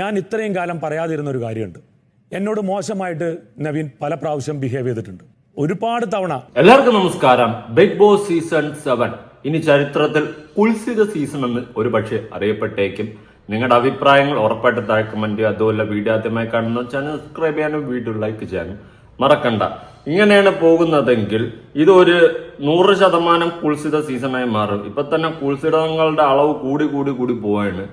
ഞാൻ ഇത്രയും കാലം പറയാതിരുന്ന ഒരു കാര്യമുണ്ട്. എന്നോട് മോശമായിട്ട് നവീൻ പല പ്രാവശ്യം ബിഹേവ് ചെയ്തിട്ടുണ്ട്. ഒരുപാട് തവണ. എല്ലാവർക്കും നമസ്കാരം. ബിഗ് ബോസ് സീസൺ സെവൻ ഇനി ചരിത്രത്തിൽ കുൽസിത സീസൺ എന്ന് ഒരുപക്ഷെ അറിയപ്പെട്ടേക്കും. നിങ്ങളുടെ അഭിപ്രായങ്ങൾ ഉറപ്പായിട്ട് താഴെ കമന്റ് അതുപോലെ വീഡിയോ ആദ്യമായി കാണുന്ന ചാനൽ സബ്സ്ക്രൈബ് ചെയ്യാനും വീഡിയോ ലൈക്ക് ചെയ്യാനും മറക്കണ്ട. ഇങ്ങനെയാണ് പോകുന്നതെങ്കിൽ ഇതൊരു നൂറ് ശതമാനം കുൽസിത സീസണായി മാറും. ഇപ്പൊ തന്നെ കുൽസിതങ്ങളുടെ അളവ് കൂടി കൂടി കൂടി പോവാണ്.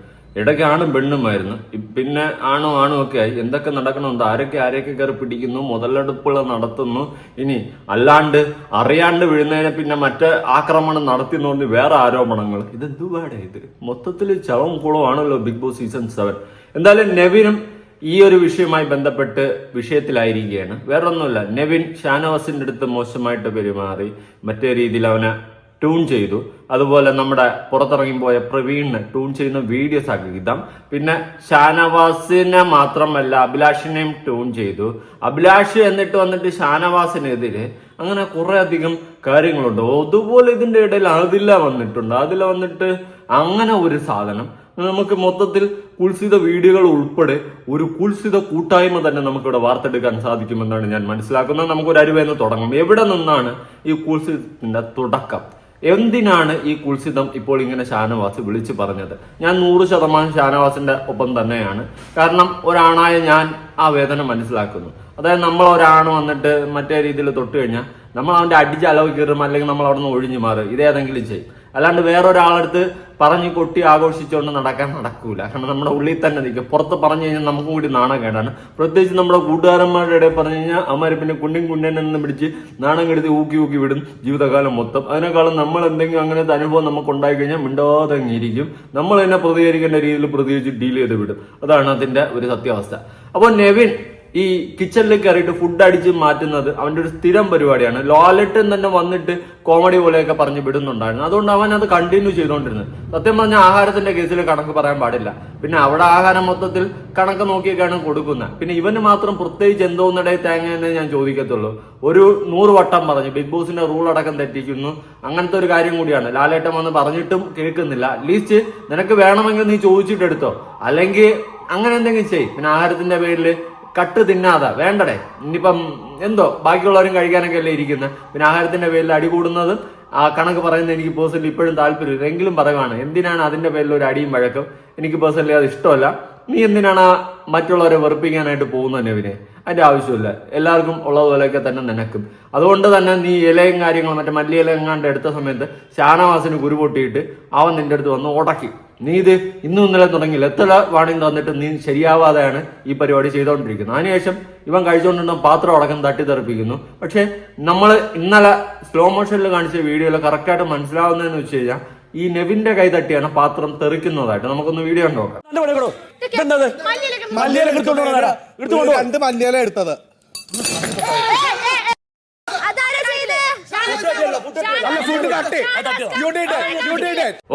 ഇടയ്ക്ക് ആണും പെണ്ണുമായിരുന്നു പിന്നെ ആണും ആണും ഒക്കെ ആയി. എന്തൊക്കെ നടക്കണമെന്ന് ആരൊക്കെ ആരെയൊക്കെ കയറി പിടിക്കുന്നു മുതലെടുപ്പുകൾ നടത്തുന്നു. ഇനി അല്ലാണ്ട് അറിയാണ്ട് വീഴുന്നതിനെ പിന്നെ മറ്റേ ആക്രമണം നടത്തി നോക്കി വേറെ ആരോപണങ്ങൾ. ഇത് എന്തുവാടേ ഇത്? മൊത്തത്തിൽ ചവം കുളമാണല്ലോ ബിഗ് ബോസ് സീസൺ സെവൻ. എന്തായാലും നെവിനും ഈ ഒരു വിഷയവുമായി ബന്ധപ്പെട്ട് വിഷയത്തിലായിരിക്കുകയാണ്. വേറൊന്നുമില്ല നെവിൻ ഷാനവാസിന്റെ അടുത്ത് മോശമായിട്ട് പെരുമാറി. മറ്റേ രീതിയിൽ അവനെ ട്യൂൺ ചെയ്തു. അതുപോലെ നമ്മുടെ പുറത്തിറങ്ങിപ്പോയ പ്രവീണിന് ട്യൂൺ ചെയ്യുന്ന വീഡിയോസ് ആക്കി കിട്ടാം പിന്നെ ഷാനവാസിനെ മാത്രമല്ല അഭിലാഷിനെയും ട്യൂൺ ചെയ്തു. അഭിലാഷ് എന്നിട്ട് വന്നിട്ട് ഷാനവാസിനെതിരെ അങ്ങനെ കുറെ അധികം കാര്യങ്ങളുണ്ട്. അതുപോലെ ഇതിന്റെ ഇടയിൽ അതില വന്നിട്ടുണ്ട്. അതില വന്നിട്ട് അങ്ങനെ ഒരു സാധനം. നമുക്ക് മൊത്തത്തിൽ കുൽസിത വീഡിയോകൾ ഉൾപ്പെടെ ഒരു കുൽസിത കൂട്ടായ്മ തന്നെ നമുക്കിവിടെ വാർത്തെടുക്കാൻ സാധിക്കുമെന്നാണ് ഞാൻ മനസ്സിലാക്കുന്നത്. നമുക്കൊരു അരുവേന്ന് തുടങ്ങും. എവിടെ നിന്നാണ് ഈ കുൽസിതത്തിന്റെ തുടക്കം? എന്തിനാണ് ഈ കുൽസിതം ഇപ്പോൾ ഇങ്ങനെ ഷാനവാസ് വിളിച്ചു പറഞ്ഞത്? ഞാൻ നൂറ് ശതമാനം ഷാനവാസിന്റെ ഒപ്പം തന്നെയാണ്. കാരണം ഒരാണായ ഞാൻ ആ വേദന മനസ്സിലാക്കുന്നു. അതായത് നമ്മൾ ഒരാണ് വന്നിട്ട് മറ്റേ രീതിയിൽ തൊട്ട് കഴിഞ്ഞാൽ നമ്മൾ അവന്റെ അടിച്ച് അലവ് കീറും അല്ലെങ്കിൽ നമ്മൾ അവിടെ നിന്ന് ഒഴിഞ്ഞു മാറും. ഇതേതെങ്കിലും ചെയ്യും. അല്ലാണ്ട് വേറൊരാളടുത്ത് പറഞ്ഞു കൊട്ടി ആഘോഷിച്ചുകൊണ്ട് നടക്കാൻ നടക്കൂല. കാരണം നമ്മുടെ ഉള്ളിൽ തന്നെ നിൽക്കും. പുറത്ത് പറഞ്ഞു കഴിഞ്ഞാൽ നമുക്കും കൂടി നാണക്കേടാണ്. പ്രത്യേകിച്ച് നമ്മുടെ കൂട്ടുകാരന്മാരുടെ ഇടയിൽ പറഞ്ഞു കഴിഞ്ഞാൽ അവന്മാർ പിന്നെ കുണ്ടിൻ കുണ്ടനെന്ന് പിടിച്ച് നാണം കെടുത്തി ഊക്കി ഊക്കി വിടും ജീവിതകാലം മൊത്തം. അതിനേക്കാളും നമ്മൾ എന്തെങ്കിലും അങ്ങനത്തെ അനുഭവം നമുക്ക് ഉണ്ടായി കഴിഞ്ഞാൽ മിണ്ടാതെ ഇരിക്കും. നമ്മൾ തന്നെ പ്രതികരിക്കേണ്ട രീതിയിൽ പ്രതികരിച്ച് ഡീൽ ചെയ്ത് വിടും. അതാണ് അതിന്റെ ഒരു സത്യാവസ്ഥ. അപ്പോൾ നെവിൻ ഈ കിച്ചണിൽ കയറിയിട്ട് ഫുഡ് അടിച്ച് മാറ്റുന്നത് അവന്റെ ഒരു സ്ഥിരം പരിപാടിയാണ്. ലോലറ്റൻ തന്നെ വന്നിട്ട് കോമഡി പോലെയൊക്കെ പറഞ്ഞ് വിടുന്നുണ്ടായിരുന്നു. അതുകൊണ്ട് അവൻ അത് കണ്ടിന്യൂ ചെയ്തുകൊണ്ടിരുന്നത് സത്യം പറഞ്ഞാൽ ആഹാരത്തിന്റെ കേസിൽ കണക്ക് പറയാൻ പാടില്ല. പിന്നെ അവിടെ ആഹാരം മൊത്തത്തിൽ കണക്ക് നോക്കിയൊക്കെയാണ് കൊടുക്കുന്നത്. പിന്നെ ഇവന് മാത്രം പ്രത്യേകിച്ച് എന്തോന്നിടെ തേങ്ങ എന്നേ ഞാൻ ചോദിക്കത്തുള്ളൂ. ഒരു നൂറ് വട്ടം പറഞ്ഞു ബിഗ് ബോസിന്റെ റൂൾ അടക്കം തെറ്റിക്കുന്നു. അങ്ങനത്തെ ഒരു കാര്യം കൂടിയാണ്. ലാലേട്ടൻ വന്ന് പറഞ്ഞിട്ടും കേൾക്കുന്നില്ല. അറ്റ്ലീസ്റ്റ് നിനക്ക് വേണമെങ്കിൽ നീ ചോദിച്ചിട്ടെടുത്തോ അല്ലെങ്കിൽ അങ്ങനെ എന്തെങ്കിലും ചെയ്. പിന്നെ ആഹാരത്തിന്റെ പേരിൽ കട്ട് തിന്നാതെ. വേണ്ടടേ. ഇനിയിപ്പം എന്തോ ബാക്കിയുള്ളവരും കഴിക്കാനൊക്കെ അല്ലേ ഇരിക്കുന്നത് പിന്നെ ആഹാരത്തിന്റെ പേരിൽ അടി കൂടുന്നത്. ആ കണക്ക് പറയുന്നത് എനിക്ക് പേഴ്സണലി ഇപ്പോഴും താല്പര്യമില്ല. എങ്കിലും പറയുവാണ് എന്തിനാണ് അതിന്റെ പേരിൽ ഒരു അടിയും വഴക്കും? എനിക്ക് പേഴ്സണലി അത് ഇഷ്ടമല്ല. നീ എന്തിനാണ് മറ്റുള്ളവരെ വെറുപ്പിക്കാനായിട്ട് പോകുന്നത് നെവിനെ? അതിന്റെ ആവശ്യമില്ല. എല്ലാവർക്കും ഉള്ളതുപോലെയൊക്കെ തന്നെ നിനക്കും. അതുകൊണ്ട് തന്നെ നീ ഇലയും കാര്യങ്ങളും മറ്റേ മല്ലി ഇല എങ്ങാണ്ട് എടുത്ത സമയത്ത് ഷാനവാസിന് കുരു പൊട്ടിയിട്ട് അവൻ നിന്റെ അടുത്ത് വന്ന് ഉടക്കി. നീ ഇത് ഇന്നും ഇന്നലെ തുടങ്ങിയില്ല. എത്ര വാണിംഗ് തന്നിട്ട് നീ ശരിയാവാതെയാണ് ഈ പരിപാടി ചെയ്തുകൊണ്ടിരിക്കുന്നത് അതിനുശേഷം ഇവൻ കഴിച്ചുകൊണ്ടിരുന്ന പാത്രം അടക്കം തട്ടിത്തെറിപ്പിക്കുന്നു. പക്ഷേ നമ്മൾ ഇന്നലെ സ്ലോ മോഷനിൽ കാണിച്ച വീഡിയോയിൽ കറക്റ്റായിട്ട് മനസ്സിലാവുന്നതെന്ന് വെച്ച് കഴിഞ്ഞാൽ ഈ നെവിന്റെ കൈ തട്ടിയാണ് പാത്രം തെറിക്കുന്നതായിട്ട്. നമുക്കൊന്ന് വീഡിയോ ഉണ്ടോ. ഇതെന്തത്? മല്ലിയില എടുത്തോണ്ട് വന്നതാരാ? എടുത്ത് ഒരു കൊണ്ടുപോ. രണ്ട് മല്ലിയില എടുത്തത്.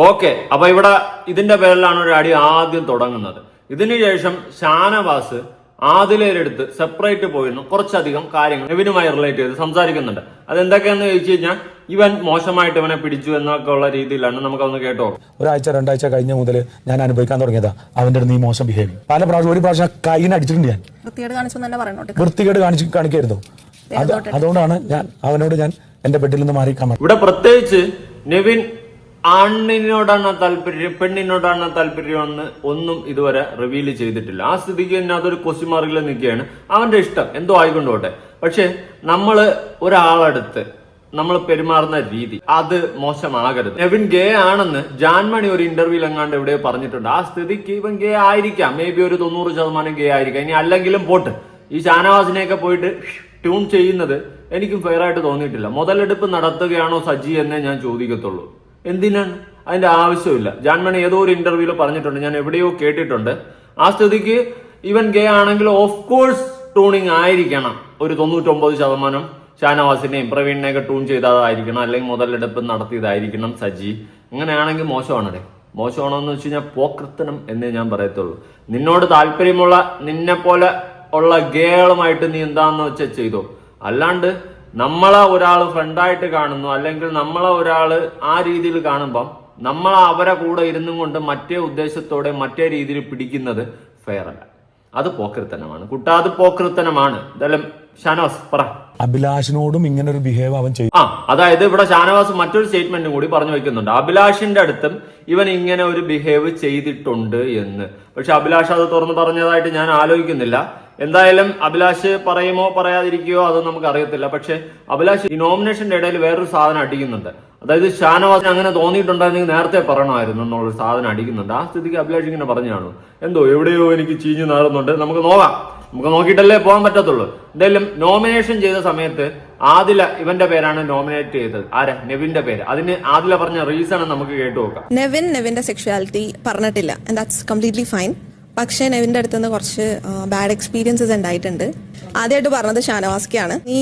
ഓക്കെ അപ്പൊ ഇവിടെ ഇതിന്റെ പേരിലാണ് ഒരു അടി ആദ്യം തുടങ്ങുന്നത്. ഇതിനുശേഷം ഷാനവാസ് ആദിലേരെടുത്ത് സെപ്പറേറ്റ് പോയിരുന്നു. കുറച്ചധികം കാര്യങ്ങൾ ഇവനുമായി റിലേറ്റ് ചെയ്ത് സംസാരിക്കുന്നുണ്ട്. അതെന്തൊക്കെയാണെന്ന് ചോദിച്ചു കഴിഞ്ഞാൽ ഇവൻ മോശമായിട്ട് ഇവനെ പിടിച്ചു എന്നൊക്കെ ഉള്ള രീതിയിലാണ് നമുക്കൊന്ന് കേട്ടോ ഒരാഴ്ച രണ്ടാഴ്ച കഴിഞ്ഞ മുതൽ ഞാൻ അനുഭവിക്കാൻ തുടങ്ങിയതാ അവന്റെ അടുത്ത് നീ മോശം ബിഹേവിയർ പല പ്രാവശ്യം ഒരു പ്രാവശ്യം കൈയിന് അടിച്ചിട്ടുണ്ട് ഞാൻ. വൃത്തികേട് കാണിച്ചു കാണിക്കായിരുന്നു. അതുകൊണ്ടാണ് ഞാൻ അവനോട് ഞാൻ എന്റെ ബെഡിൽ നിന്ന് മാറി ഇവിടെ പ്രത്യേകിച്ച് നെവിൻ ആണിനോടാണ് താല്പര്യം പെണ്ണിനോടാണ് താല്പര്യം എന്ന് ഒന്നും ഇതുവരെ റിവീൽ ചെയ്തിട്ടില്ല. ആ സ്ഥിതിക്ക് തന്നെ അതൊരു ക്വസ്റ്റ്യൻ മാർക്കിൽ നിൽക്കുകയാണ്. അവന്റെ ഇഷ്ടം എന്തോ ആയിക്കൊണ്ടോട്ടെ. പക്ഷെ നമ്മൾ ഒരാളടുത്ത് നമ്മൾ പെരുമാറുന്ന രീതി അത് മോശമാകരുത്. നെവിൻ ഗേ ആണെന്ന് ജാൻമണി ഒരു ഇന്റർവ്യൂവിൽ എങ്ങാണ്ട് എവിടെ പറഞ്ഞിട്ടുണ്ട്. ആ സ്ഥിതിക്ക് ഇവൻ ഗേ ആയിരിക്കാം. മേ ബി ഒരു തൊണ്ണൂറ് ശതമാനം ഗേ ആയിരിക്കാം. ഇനി അല്ലെങ്കിലും പോട്ട്. ഈ ഷാനവാസിനെയൊക്കെ പോയിട്ട് ട്യൂൺ ചെയ്യുന്നത് എനിക്കും ഫെയർ ആയിട്ട് തോന്നിയിട്ടില്ല. മുതലെടുപ്പ് നടത്തുകയാണോ സജി എന്നേ ഞാൻ ചോദിക്കത്തുള്ളൂ. എന്തിനാണ്? അതിന്റെ ആവശ്യമില്ല. ജാൻമണി ഏതോ ഒരു ഇന്റർവ്യൂവിൽ പറഞ്ഞിട്ടുണ്ട്. ഞാൻ എവിടെയോ കേട്ടിട്ടുണ്ട്. ആ സ്ഥിതിക്ക് ഇവൻ ഗേ ആണെങ്കിൽ ഓഫ് കോഴ്സ് ട്യൂണിങ് ആയിരിക്കണം. ഒരു തൊണ്ണൂറ്റൊമ്പത് ശതമാനം ഷാനവാസിനെയും പ്രവീണിനെയൊക്കെ ട്യൂൺ ചെയ്തതായിരിക്കണം. അല്ലെങ്കിൽ മുതലെടുപ്പ് നടത്തിയതായിരിക്കണം സജി. അങ്ങനെയാണെങ്കിൽ മോശമാണല്ലേ? മോശമാണോ എന്ന് വെച്ച് കഴിഞ്ഞാൽ പോക്കൃത്തനം എന്നേ ഞാൻ പറയത്തുള്ളൂ. നിന്നോട് താല്പര്യമുള്ള നിന്നെ പോലെ ഉള്ള ഗേളുമായിട്ട് നീ എന്താന്ന് വെച്ചാൽ ചെയ്തോ? അല്ലാണ്ട് നമ്മളെ ഒരാൾ ഫ്രണ്ടായിട്ട് കാണുന്നു അല്ലെങ്കിൽ നമ്മളെ ഒരാൾ ആ രീതിയിൽ കാണുമ്പം നമ്മൾ അവരെ കൂടെ ഇരുന്നും കൊണ്ട് മറ്റേ ഉദ്ദേശത്തോടെ മറ്റേ രീതിയിൽ പിടിക്കുന്നത് ഫെയർ അല്ല. അത് പോക്കൃത്തനമാണ് കുട്ട അത് പോക്കൃത്തനമാണ് ഇതെല്ലാം ഷാനവാസ് പറ. അഭിലാഷിനോടും ഇങ്ങനെ ഒരു ബിഹേവ് അവൻ ചെയ്യും ആ അതായത് ഇവിടെ ഷാനവാസ് മറ്റൊരു സ്റ്റേറ്റ്മെന്റും കൂടി പറഞ്ഞു വെക്കുന്നുണ്ട്. അഭിലാഷിന്റെ അടുത്തും ഇവൻ ഇങ്ങനെ ഒരു ബിഹേവ് ചെയ്തിട്ടുണ്ട് എന്ന്. പക്ഷെ അഭിലാഷ് അത് തുറന്നു പറഞ്ഞതായിട്ട് ഞാൻ ആലോചിക്കുന്നില്ല. എന്തായാലും അഭിലാഷ് പറയുമോ പറയാതിരിക്കുകയോ അത് നമുക്ക് അറിയത്തില്ല പക്ഷെ അഭിലാഷ് ഈ നോമിനേഷന്റെ ഇടയിൽ വേറൊരു സാധനം അടിക്കുന്നുണ്ട്. അതായത് ഷാനവാസിന് അങ്ങനെ തോന്നിയിട്ടുണ്ടായിരുന്നെങ്കിൽ നേരത്തെ പറയണമായിരുന്നു എന്നുള്ളൊരു സാധനം അടിക്കുന്നുണ്ട്. ആ സ്ഥിതിക്ക് അഭിലാഷ് ഇങ്ങനെ പറഞ്ഞാണ്? എന്തോ എവിടെയോ എനിക്ക് ചീഞ്ഞു നാറുന്നുണ്ട്. നമുക്ക് നോക്കാം. നമുക്ക് നോക്കിയിട്ടല്ലേ പോകാൻ പറ്റത്തുള്ളൂ. എന്തായാലും നോമിനേഷൻ ചെയ്ത സമയത്ത് ആദില ഇവന്റെ പേരാണ് നോമിനേറ്റ് ചെയ്തത്. ആരാ? നെവിന്റെ പേര്. അതിന് ആദില പറഞ്ഞ റീസൺ നമുക്ക് കേട്ടു നോക്കാം. നെവിൻ നെവിന്റെ സെക്ഷുവാലിറ്റി പറഞ്ഞിട്ടില്ല. കംപ്ലീറ്റ്ലി ഫൈൻ പക്ഷേ നെവിന്റെ അടുത്ത് നിന്ന് കുറച്ച് ബാഡ് എക്സ്പീരിയൻസസ് ഉണ്ടായിട്ടുണ്ട്. ആദ്യമായിട്ട് പറഞ്ഞത് ഷാനവാസ്കിയാണ്. നീ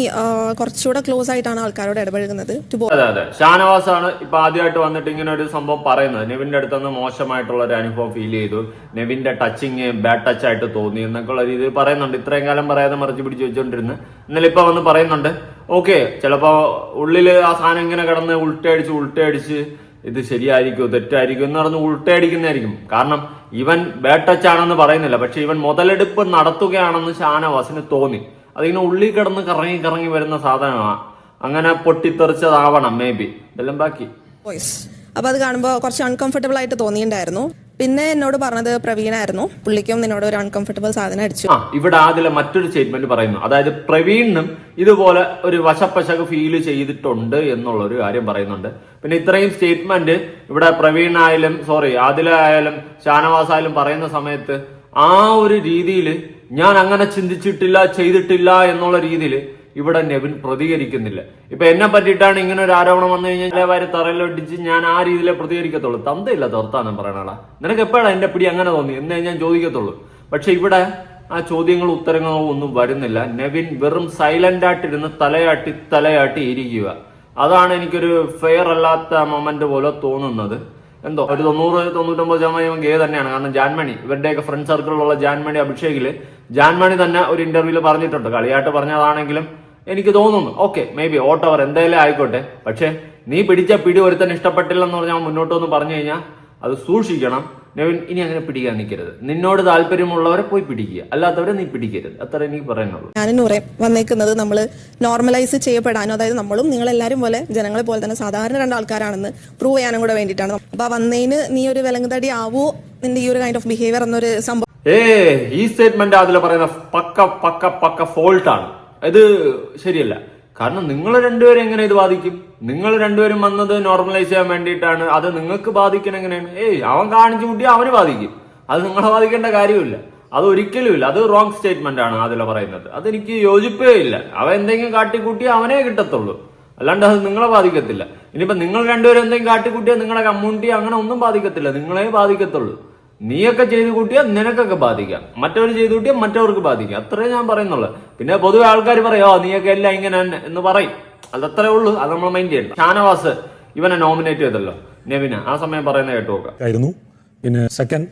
കുറച്ചുകൂടെ ക്ലോസ് ആയിട്ടാണ് ആൾക്കാരോട് ഇടപഴകുന്നത്? അതെ അതെ. ഷാനവാസ് ആണ് ഇപ്പൊ ആദ്യമായിട്ട് വന്നിട്ട് ഇങ്ങനെ ഒരു സംഭവം പറയുന്നത്. നെവിന്റെ അടുത്തുനിന്ന് മോശമായിട്ടുള്ള ഒരു അനുഭവം ഫീൽ ചെയ്തു. നെവിന്റെ ടച്ചിങ് ബാഡ് ടച്ച് ആയിട്ട് തോന്നി എന്നൊക്കെയുള്ള രീതിയിൽ പറയുന്നുണ്ട്. ഇത്രയും കാലം പറയാതെ മറിച്ച് പിടിച്ച് വെച്ചോണ്ടിരുന്നു. എന്നാലും ഇപ്പൊ വന്ന് പറയുന്നുണ്ട്. ഓക്കെ ചിലപ്പോ ഉള്ളിൽ ആ സാധനം ഇങ്ങനെ കിടന്ന് ഉൾട്ടയടിച്ച് ഉൾട്ടയടിച്ച് ഇത് ശരിയായിരിക്കുമോ തെറ്റായിരിക്കും എന്ന് പറഞ്ഞ് ഉൾട്ടയടിക്കുന്നതായിരിക്കും. കാരണം ഇവൻ ബാഡ് ടച്ച് ആണെന്ന് പറയുന്നില്ല. പക്ഷെ ഇവൻ മുതലെടുപ്പ് നടത്തുകയാണെന്ന് ഷാനവാസിന് തോന്നി. അതിങ്ങനെ ഉള്ളിൽ കിടന്ന് കറങ്ങി കറങ്ങി വരുന്ന സാധനമാണ് അങ്ങനെ പൊട്ടിത്തെറിച്ചതാവണം മേ ബി ഇതെല്ലാം ബാക്കി. അപ്പൊ അത് കാണുമ്പോൾ കുറച്ച് അൺകംഫർട്ടബിൾ ആയിട്ട് തോന്നിയിട്ടുണ്ടായിരുന്നു. പിന്നെ എന്നോട് പറഞ്ഞത് പ്രവീണായിരുന്നു. പുള്ളിക്കും നിന്നോട് ഒരു അൺകംഫർട്ടബിൾ സാധനം അടിച്ചു. ആ ഇവിടെ ആദ്യം മറ്റൊരു സ്റ്റേറ്റ്മെന്റ് പറയുന്നു. അതായത് പ്രവീണിനും ഇതുപോലെ ഒരു വശപ്പശക് ഫീൽ ചെയ്തിട്ടുണ്ട് എന്നുള്ള ഒരു കാര്യം പറയുന്നുണ്ട്. പിന്നെ ഇത്രയും സ്റ്റേറ്റ്മെന്റ് ഇവിടെ പ്രവീൺ ആയാലും സോറി ആദില ആയാലും ഷാനവാസ് ആയാലും പറയുന്ന സമയത്ത് ആ ഒരു രീതിയിൽ ഞാൻ അങ്ങനെ ചിന്തിച്ചിട്ടില്ല ചെയ്തിട്ടില്ല എന്നുള്ള രീതിയിൽ ഇവിടെ നെവിൻ പ്രതികരിക്കുന്നില്ല. ഇപ്പൊ എന്നെ പറ്റിയിട്ടാണ് ഇങ്ങനെ ഒരു ആരോപണം വന്നു കഴിഞ്ഞാൽ വാരി തറയിലൊട്ടിച്ച് ഞാൻ ആ രീതിയിലെ പ്രതികരിക്കത്തുള്ളൂ. തന്തയില്ല തുറത്താന്ന് പറയണടാ നിനക്ക് എപ്പോഴാണ് എന്റെ പിടി അങ്ങനെ തോന്നി? എന്നേ ഞാൻ ചോദിക്കത്തുള്ളൂ. പക്ഷെ ഇവിടെ ആ ചോദ്യങ്ങളും ഉത്തരങ്ങളും ഒന്നും വരുന്നില്ല. നെവിൻ വെറും സൈലന്റ് ആയിട്ടിരുന്ന് തലയാട്ടി തലയാട്ടി ഇരിക്കുക. അതാണ് എനിക്കൊരു ഫെയർ അല്ലാത്ത മൊമെന്റ് പോലെ തോന്നുന്നത്. എന്തോ? ഒരു തൊണ്ണൂറ് തൊണ്ണൂറ്റൊമ്പത് ശതമാനം ഗേ തന്നെയാണ്. കാരണം ജാൻമണി ഇവരുടെയൊക്കെ ഫ്രണ്ട് സർക്കിളിലുള്ള ജാൻമണി അഭിഷേകിൽ ജാൻമണി തന്നെ ഒരു ഇന്റർവ്യൂൽ പറഞ്ഞിട്ടുണ്ട്. കളിയായിട്ട് പറഞ്ഞതാണെങ്കിലും എനിക്ക് തോന്നുന്നു. ഓക്കെ മേ ബി ഓട്ടോവർ എന്തായാലും ആയിക്കോട്ടെ. പക്ഷെ നീ പിടിച്ച പിടി ഒരുത്തൻ ഇഷ്ടപ്പെട്ടില്ലെന്ന് പറഞ്ഞാൽ മുന്നോട്ട് വന്ന് പറഞ്ഞു കഴിഞ്ഞാൽ അത് സൂക്ഷിക്കണം. നെവിൻ ഇനി അങ്ങനെ പിടിക്കാൻ നിൽക്കരുത്. നിന്നോട് താല്പര്യമുള്ളവരെ പോയി പിടിക്കുക. അല്ലാത്തവരെ നീ പിടിക്കരുത്. അത്ര എനിക്ക് പറയാനുള്ളൂ. ഞാനും പറയാം വന്നേക്കുന്നത് നമ്മൾ നോർമലൈസ് ചെയ്യപ്പെടാനോ അതായത് നമ്മളും നിങ്ങളെല്ലാരും പോലെ ജനങ്ങളെ പോലെ തന്നെ സാധാരണ രണ്ട് ആൾക്കാരാണെന്ന് പ്രൂവ് ചെയ്യാനും കൂടെ വേണ്ടിയിട്ടാണ്. അപ്പൊ വന്നതിന് നീ ഒരു വിലങ്ങുതടി ആവോ നിന്റെ ഈ ഒരു കൈൻഡ് ഓഫ് ബിഹേവിയർ എന്നൊരു സംഭവം. ഏ ഈ സ്റ്റേറ്റ്മെന്റ് അതിൽ പറയുന്ന പക്ക പക്ക പക്ക ഫോൾട്ടാണ് ഇത് ശരിയല്ല. കാരണം നിങ്ങൾ രണ്ടുപേരും എങ്ങനെ ഇത് ബാധിക്കും? നിങ്ങൾ രണ്ടുപേരും വന്നത് നോർമലൈസ് ചെയ്യാൻ വേണ്ടിയിട്ടാണ്. അത് നിങ്ങൾക്ക് ബാധിക്കണം എങ്ങനെയാണ്? ഏയ് അവൻ കാണിച്ചു കൂട്ടി അവന് ബാധിക്കും. അത് നിങ്ങളെ ബാധിക്കേണ്ട കാര്യമില്ല അത് ഒരിക്കലും ഇല്ല. അത് റോങ് സ്റ്റേറ്റ്മെന്റ് ആണ് അതിൽ പറയുന്നത്. അതെനിക്ക് യോജിപ്പേ ഇല്ല. അവൻ എന്തെങ്കിലും കാട്ടിക്കൂട്ടി അവനെ കിട്ടത്തുള്ളൂ. അല്ലാണ്ട് അത് നിങ്ങളെ ബാധിക്കത്തില്ല. ഇനിയിപ്പോ നിങ്ങൾ രണ്ടുപേരും എന്തെങ്കിലും കാട്ടിക്കൂട്ടിയാൽ നിങ്ങളുടെ കമ്മ്യൂണിറ്റി അങ്ങനെ ഒന്നും ബാധിക്കത്തില്ല. നിങ്ങളെ ബാധിക്കത്തുള്ളൂ. നീയൊക്കെ ചെയ്ത് കൂട്ടിയാൽ നിനക്കൊക്കെ ബാധിക്കാം. മറ്റവർ ചെയ്ത് കൂട്ടിയാൽ മറ്റവർക്ക് ബാധിക്കാം. അത്രേ ഞാൻ പറയുന്നുള്ളൂ. പിന്നെ പൊതുവെ ആൾക്കാർ പറയോ നീയൊക്കെ എല്ലാം ഇങ്ങനെ എന്ന് പറയും. അതത്രേ ഉള്ളൂ. അത് നമ്മൾ മൈൻഡ് ചെയ്യണം ഷാനവാസ് ഇവനെ നോമിനേറ്റ് ചെയ്തല്ലോ. നെവിന്. ആ സമയം പറയുന്ന കേട്ടു നോക്കാം. ആയിരുന്നു. പിന്നെ സെക്കൻഡ്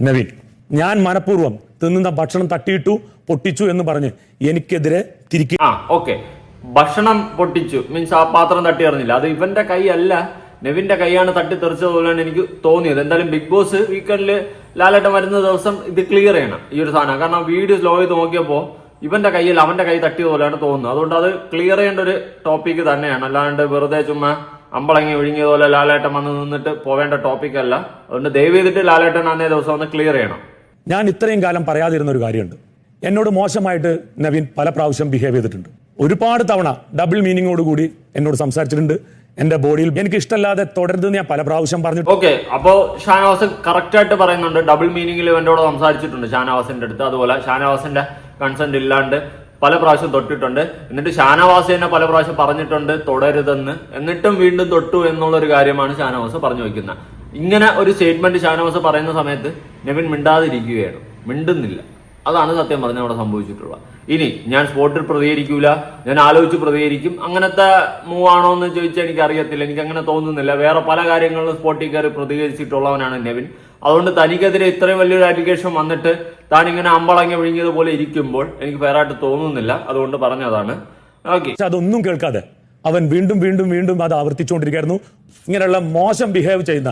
നവീൻ. ഞാൻ മനഃപൂർവം തിന്നുന്ന ഭക്ഷണം തട്ടിയിട്ടു പൊട്ടിച്ചു എന്ന് പറഞ്ഞ് എനിക്കെതിരെ തിരിക്കുക ആ ഓക്കെ. ഭക്ഷണം പൊട്ടിച്ചു. മീൻസ് ആ പാത്രം തട്ടി അറിഞ്ഞില്ല അത് ഇവന്റെ കൈ അല്ല. നെവിന്റെ കൈയാണ് തട്ടി തെറിച്ചത് പോലെയാണ് എനിക്ക് തോന്നിയത്. എന്തായാലും ബിഗ് ബോസ് വീക്കെൻഡിൽ ലാലേട്ടൻ വരുന്ന ദിവസം ഇത് ക്ലിയർ ചെയ്യണം ഈ ഒരു സാധനം. കാരണം വീഡിയോ സ്ലോ ചെയ്ത് നോക്കിയപ്പോൾ ഇവന്റെ കയ്യിൽ അവന്റെ കൈ തട്ടിയത് പോലെയാണ് തോന്നുന്നത്. അതുകൊണ്ട് അത് ക്ലിയർ ചെയ്യേണ്ട ഒരു ടോപ്പിക് തന്നെയാണ്. അല്ലാണ്ട് വെറുതെ ചുമ്മാ അമ്പളങ്ങി ഒഴുങ്ങിയത് പോലെ ലാലേട്ടൻ വന്ന് നിന്നിട്ട് പോവേണ്ട ടോപ്പിക് അല്ല. അതുകൊണ്ട് ദയവ് ചെയ്തിട്ട് ലാലേട്ടൻ അന്നേ ദിവസം ഒന്ന് ക്ലിയർ ചെയ്യണം. ഞാൻ ഇത്രയും കാലം പറയാതിരുന്ന ഒരു കാര്യമുണ്ട്. എന്നോട് മോശമായിട്ട് നവീൻ പല പ്രാവശ്യം ബിഹേവ് ചെയ്തിട്ടുണ്ട്. ഒരുപാട് തവണ ഡബിൾ മീനിങ്ങോട് കൂടി എന്നോട് സംസാരിച്ചിട്ടുണ്ട്. എന്റെ ബോഡിയിൽ എനിക്ക് ഇഷ്ടമല്ലാതെ തുടരുത് ഞാൻ പല പ്രാവശ്യം പറഞ്ഞു ഓക്കെ അപ്പോ ഷാനവാസൻ കറക്റ്റ് ആയിട്ട് പറയുന്നുണ്ട്. ഡബിൾ മീനിങ്ങിൽ ഇവന്റോട് സംസാരിച്ചിട്ടുണ്ട് ഷാനവാസിന്റെ അടുത്ത്. അതുപോലെ ഷാനവാസിന്റെ കൺസെന്റ് ഇല്ലാണ്ട് പല പ്രാവശ്യം തൊട്ടിട്ടുണ്ട്. എന്നിട്ട് ഷാനവാസ് തന്നെ പല പ്രാവശ്യം പറഞ്ഞിട്ടുണ്ട് തുടരുതെന്ന്. എന്നിട്ടും വീണ്ടും തൊട്ടു എന്നുള്ള ഒരു കാര്യമാണ് ഷാനവാസ് പറഞ്ഞു വെക്കുന്നത് ഇങ്ങനെ ഒരു സ്റ്റേറ്റ്മെന്റ് ഷാനവാസ് പറയുന്ന സമയത്ത് നെവിൻ മിണ്ടാതിരിക്കുകയാണ്. മിണ്ടുന്നില്ല. അതാണ് സത്യം പറഞ്ഞ അവിടെ സംഭവിച്ചിട്ടുള്ളത്. ഇനി ഞാൻ സ്പോട്ടിൽ പ്രതികരിക്കൂല ഞാൻ ആലോചിച്ച് പ്രതികരിക്കും. അങ്ങനത്തെ മൂവ് ആണോ എന്ന് ചോദിച്ചാൽ എനിക്ക് അറിയത്തില്ല എനിക്ക് അങ്ങനെ തോന്നുന്നില്ല. വേറെ പല കാര്യങ്ങളിലും സ്പോട്ടിൽ കയറി പ്രതികരിച്ചിട്ടുള്ളവനാണ് നെവിൻ. അതുകൊണ്ട് തനിക്കെതിരെ ഇത്രയും വലിയൊരു അലിഗേഷൻ വന്നിട്ട് താൻ ഇങ്ങനെ അമ്പളങ്ങി വിഴുങ്ങിയത് പോലെ ഇരിക്കുമ്പോൾ എനിക്ക് വേറായിട്ട് തോന്നുന്നില്ല. അതുകൊണ്ട് പറഞ്ഞതാണ്. ഓക്കെ അതൊന്നും കേൾക്കാതെ അവൻ വീണ്ടും വീണ്ടും വീണ്ടും അത് ആവർത്തിച്ചുകൊണ്ടിരിക്കുകയായിരുന്നു. ഇങ്ങനെയുള്ള മോശം ബിഹേവ് ചെയ്യുന്ന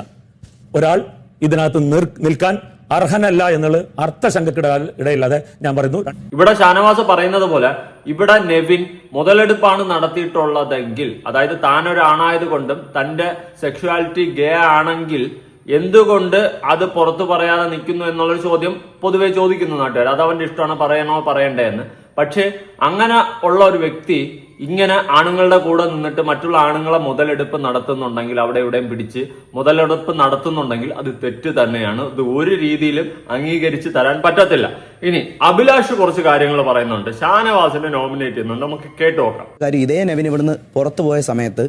ഒരാൾ ഇതിനകത്ത് നിൽക്കാൻ അർഹനല്ല എന്നുള്ളത് അർത്ഥശങ്കക്കിട ഇടയില്ലാതെ ഞാൻ പറയുന്നു. ഇവിടെ ഷാനവാസ് പറയുന്നത് പോലെ ഇവിടെ നെവിൻ മുതലെടുപ്പാണ് നടത്തിയിട്ടുള്ളതെങ്കിൽ അതായത് ആണായത് കൊണ്ടും തന്റെ സെക്ഷുവാലിറ്റി ഗേ ആണെങ്കിൽ എന്തുകൊണ്ട് അത് പുറത്തു പറയാതെ നിൽക്കുന്നു എന്നുള്ളൊരു ചോദ്യം പൊതുവെ ചോദിക്കുന്നു നാട്ടുകാർ. അത് അവന്റെ ഇഷ്ടമാണ് പറയണോ പറയണ്ടേ എന്ന്. പക്ഷേ അങ്ങനെ ഉള്ള ഒരു വ്യക്തി ഇങ്ങനെ ആണുങ്ങളുടെ കൂടെ നിന്നിട്ട് മറ്റുള്ള ആണുങ്ങളെ മുതലെടുപ്പ് നടത്തുന്നുണ്ടെങ്കിൽ അവിടെ എവിടെയും പിടിച്ച് മുതലെടുപ്പ് നടത്തുന്നുണ്ടെങ്കിൽ അത് തെറ്റ് തന്നെയാണ്. ഇത് ഒരു രീതിയിലും അംഗീകരിച്ച് തരാൻ പറ്റത്തില്ല. ഇനി അഭിലാഷ് കുറച്ച് കാര്യങ്ങൾ പറയുന്നുണ്ട്. ഷാനവാസിനെ നോമിനേറ്റ് ചെയ്യുന്നുണ്ട്. നമുക്ക് കേട്ടു നോക്കാം. കാര്യം ഇതേ നവിൻ ഇവിടുന്ന് പുറത്തു പോയ സമയത്ത്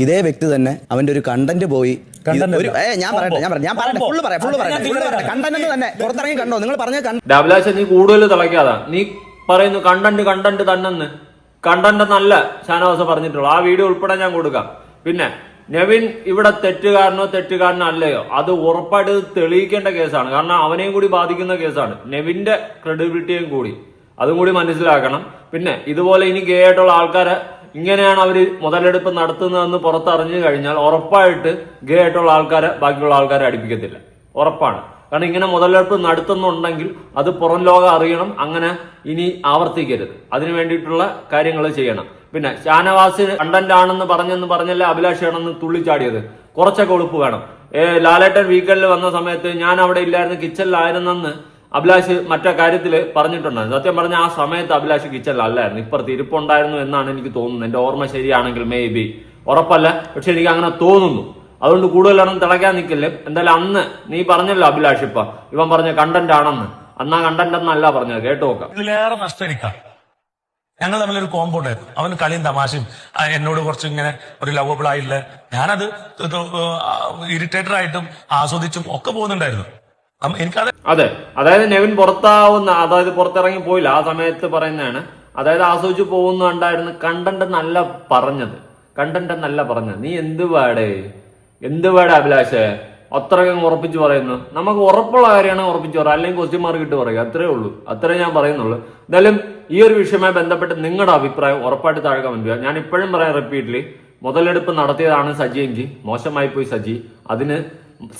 ഇതേ വ്യക്തി തന്നെ അവന്റെ ഒരു കണ്ടന്റ് പോയി. ഞാൻ പറയട്ടെ ഞാൻ ഞാൻ പറയട്ടെ ഫുള്ള് പറയാം ഫുള്ള് പറയാം. കണ്ടന്റ് തന്നെ. പുറത്തിറങ്ങി കണ്ടോ? നിങ്ങൾ പറഞ്ഞ കണ്ട അഭിലാഷ് നീ കൂടുതൽ തിളയ്ക്കാതാ. നീ പറയുന്നു കണ്ടന്റ് കണ്ടന്റ് തന്നെന്ന്. കണ്ടന്റ് നല്ല ഷാനവാസ് പറഞ്ഞിട്ടുള്ളൂ. ആ വീഡിയോ ഉൾപ്പെടെ ഞാൻ കൊടുക്കാം. പിന്നെ നെവിൻ ഇവിടെ തെറ്റുകാരനോ തെറ്റുകാരനോ അല്ലയോ? അത് ഉറപ്പായിട്ട് തെളിയിക്കേണ്ട കേസാണ്. കാരണം അവനെയും കൂടി ബാധിക്കുന്ന കേസാണ്. നെവിന്റെ ക്രെഡിബിലിറ്റിയും കൂടി. അതും കൂടി മനസ്സിലാക്കണം. പിന്നെ ഇതുപോലെ ഇനി ഗേ ആയിട്ടുള്ള ആൾക്കാരെ ഇങ്ങനെയാണ് അവർ മുതലെടുപ്പ് നടത്തുന്നതെന്ന് പുറത്തറിഞ്ഞു കഴിഞ്ഞാൽ ഉറപ്പായിട്ട് ഗേ ആയിട്ടുള്ള ആൾക്കാരെ ബാക്കിയുള്ള ആൾക്കാരെ അടുപ്പിക്കത്തില്ല. ഉറപ്പാണ്. കാരണം ഇങ്ങനെ മുതലെടുപ്പ് നടത്തുന്നുണ്ടെങ്കിൽ അത് പുറം ലോകം അറിയണം അങ്ങനെ ഇനി ആവർത്തിക്കരുത്. അതിനു വേണ്ടിയിട്ടുള്ള കാര്യങ്ങൾ ചെയ്യണം. പിന്നെ ഷാനവാസ് കണ്ടന്റ് ആണെന്ന് പറഞ്ഞെന്ന് പറഞ്ഞല്ലേ അഭിലാഷാണെന്ന് തുള്ളിച്ചാടിയത്? കുറച്ചൊക്കെ ഉളുപ്പ് വേണം. ലാലേട്ടൻ വീക്കെൻഡിൽ വന്ന സമയത്ത് ഞാൻ അവിടെ ഇല്ലായിരുന്നു കിച്ചണിലായിരുന്നെന്ന് അഭിലാഷ് മറ്റേ കാര്യത്തിൽ പറഞ്ഞിട്ടുണ്ടായിരുന്നു. സത്യം പറഞ്ഞ ആ സമയത്ത് അഭിലാഷ് കിച്ചണിലല്ലായിരുന്നു. ഇപ്പുറത്ത് ഇരിപ്പുണ്ടായിരുന്നു എന്നാണ് എനിക്ക് തോന്നുന്നത്. എന്റെ ഓർമ്മ ശരിയാണെങ്കിൽ മേ ബി ഉറപ്പല്ല. പക്ഷെ എനിക്ക് അങ്ങനെ തോന്നുന്നു. അതുകൊണ്ട് കൂടുതലൊന്നും തിളയ്ക്കാൻ നിൽക്കില്ല എന്തായാലും അന്ന് നീ പറഞ്ഞല്ലോ അഭിലാഷ് ഇപ്പൊ. ഇവൻ പറഞ്ഞ കണ്ടന്റ് ആണെന്ന്. അന്നാ കണ്ടന്റ് എന്നല്ല പറഞ്ഞത്. കേട്ടു നോക്കാം. ഇതിലേറെ നഷ്ടം ഞങ്ങൾ തമ്മിലൊരു കോമ്പൗണ്ട് ആയിരുന്നു അവന് കളിയും തമാശയും. എന്നോട് കുറച്ച് ഇങ്ങനെ ഒരു ലവബിൾ ആയില്ല. ഞാനത് ഇറിറ്റേറ്റഡ് ആയിട്ടും ആസ്വദിച്ചും ഒക്കെ പോകുന്നുണ്ടായിരുന്നു. എനിക്കത് അതെ. അതായത് നെവിൻ പുറത്താവുന്ന അതായത് പുറത്തിറങ്ങി പോയില്ല. ആ സമയത്ത് പറയുന്നതാണ്. അതായത് ആസ്വദിച്ചു പോകുന്നുണ്ടായിരുന്നു കണ്ടന്റ് എന്നല്ല പറഞ്ഞത്. കണ്ടന്റ് എന്നല്ല പറഞ്ഞത്. നീ എന്ത് വേടേ എന്ത് വേട അഭിലാഷേ? അത്രയും ഉറപ്പിച്ച് പറയുന്നു. നമുക്ക് ഉറപ്പുള്ള കാര്യമാണ് ഉറപ്പിച്ച് പറയുക. അല്ലെങ്കിൽ ക്വസ്റ്റ്യൻ മാർക്ക് ഇട്ട് പറയുക. അത്രേ ഉള്ളൂ. അത്രേ ഞാൻ പറയുന്നുള്ളൂ. എന്തായാലും ഈ ഒരു വിഷയവുമായി ബന്ധപ്പെട്ട് നിങ്ങളുടെ അഭിപ്രായം ഉറപ്പായിട്ട് താഴെ കമന്റ് ചെയ്യുക. ഞാൻ ഇപ്പോഴും പറയാം റിപ്പീറ്റ്ലി മുതലെടുപ്പ് നടത്തിയതാണ് സജി എങ്കിൽ മോശമായി പോയി സജി. അതിന്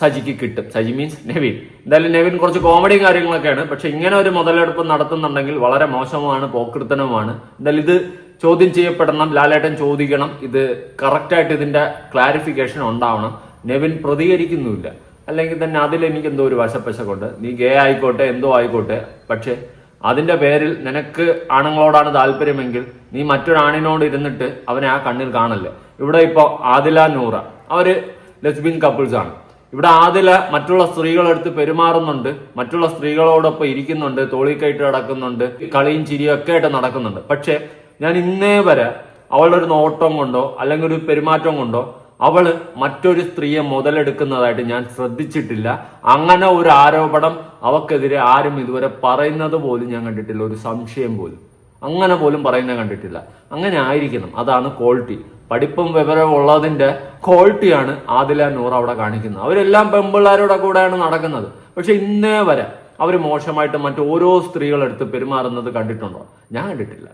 സജിക്ക് കിട്ടും. സജി മീൻസ് നെവിൻ. എന്തായാലും നെവിൻ കുറച്ച് കോമഡിയും കാര്യങ്ങളൊക്കെയാണ്. പക്ഷെ ഇങ്ങനെ ഒരു മുതലെടുപ്പ് നടത്തുന്നുണ്ടെങ്കിൽ വളരെ മോശമാണ് പോക്കൃത്തനവുമാണ് എന്തായാലും ഇത് ചോദ്യം ചെയ്യപ്പെടണം ലാലേട്ടൻ ചോദിക്കണം. ഇത് കറക്റ്റായിട്ട് ഇതിന്റെ ക്ലാരിഫിക്കേഷൻ ഉണ്ടാവണം. നെവിൻ പ്രതികരിക്കുന്നുമില്ല. അല്ലെങ്കിൽ തന്നെ അതിൽ എനിക്ക് എന്തോ ഒരു വശപ്പശക്കുണ്ട് നീ ഗേ ആയിക്കോട്ടെ എന്തോ ആയിക്കോട്ടെ. പക്ഷെ അതിന്റെ പേരിൽ നിനക്ക് ആണുങ്ങളോടാണ് താല്പര്യമെങ്കിൽ നീ മറ്റൊരാണിനോട് ഇരുന്നിട്ട് അവനെ ആ കണ്ണിൽ കാണല്ലേ. ഇവിടെ ഇപ്പോ ആദില നൂറ. അവർ ലെസ്ബിയൻ കപ്പിൾസ് ആണ്. ഇവിടെ ആദില മറ്റുള്ള സ്ത്രീകളെടുത്ത് പെരുമാറുന്നുണ്ട്. മറ്റുള്ള സ്ത്രീകളോടൊപ്പം ഇരിക്കുന്നുണ്ട് തോളിക്കയറ്റ് നടക്കുന്നുണ്ട് കളിയും ചിരിയും ഒക്കെ ആയിട്ട് നടക്കുന്നുണ്ട്. പക്ഷെ ഞാൻ ഇന്നേ വരെ അവളുടെ ഒരു നോട്ടം കൊണ്ടോ അല്ലെങ്കിൽ ഒരു പെരുമാറ്റം കൊണ്ടോ അവൾ മറ്റൊരു സ്ത്രീയെ മുതലെടുക്കുന്നതായിട്ട് ഞാൻ ശ്രദ്ധിച്ചിട്ടില്ല. അങ്ങനെ ഒരു ആരോപണം അവക്കെതിരെ ആരും ഇതുവരെ പറയുന്നത് പോലും ഞാൻ കണ്ടിട്ടില്ല. ഒരു സംശയം പോലും. അങ്ങനെ പോലും പറയുന്നത് കണ്ടിട്ടില്ല. അങ്ങനെ ആയിരിക്കണം. അതാണ് ക്വാളിറ്റി. പഠിപ്പും വിവരവും ഉള്ളതിന്റെ ക്വാളിറ്റിയാണ് ആദില നൂർ അവിടെ കാണിക്കുന്നത്. അവരെല്ലാം പെമ്പിള്ളാരുടെ കൂടെയാണ് നടക്കുന്നത്. പക്ഷെ ഇന്നേ വരെ അവർ മോശമായിട്ട് മറ്റോരോ സ്ത്രീകളെടുത്ത് പെരുമാറുന്നത് കണ്ടിട്ടുണ്ടോ? ഞാൻ കണ്ടിട്ടില്ല.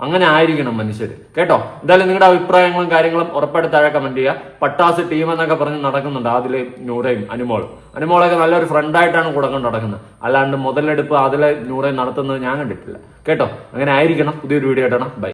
അങ്ങനെ ആയിരിക്കണം മനുഷ്യർ. കേട്ടോ? എന്തായാലും നിങ്ങളുടെ അഭിപ്രായങ്ങളും കാര്യങ്ങളും ഉറപ്പായിട്ട് താഴെ കമന്റ് ചെയ്യുക. പട്ടാസ് ടീം എന്നൊക്കെ പറഞ്ഞ് നടക്കുന്നുണ്ട് അതിലെ നൂറയും അനുമോളും അനുമോളൊക്കെ നല്ലൊരു ഫ്രണ്ടായിട്ടാണ് കൂടെ കൊണ്ട് നടക്കുന്നത്. അല്ലാണ്ട് മുതലെടുപ്പ് അതിലെ നൂറയും നടത്തുന്നത് ഞാൻ കണ്ടിട്ടില്ല. കേട്ടോ? അങ്ങനെ ആയിരിക്കണം. പുതിയൊരു വീഡിയോ ആയിട്ടാണ് ബൈ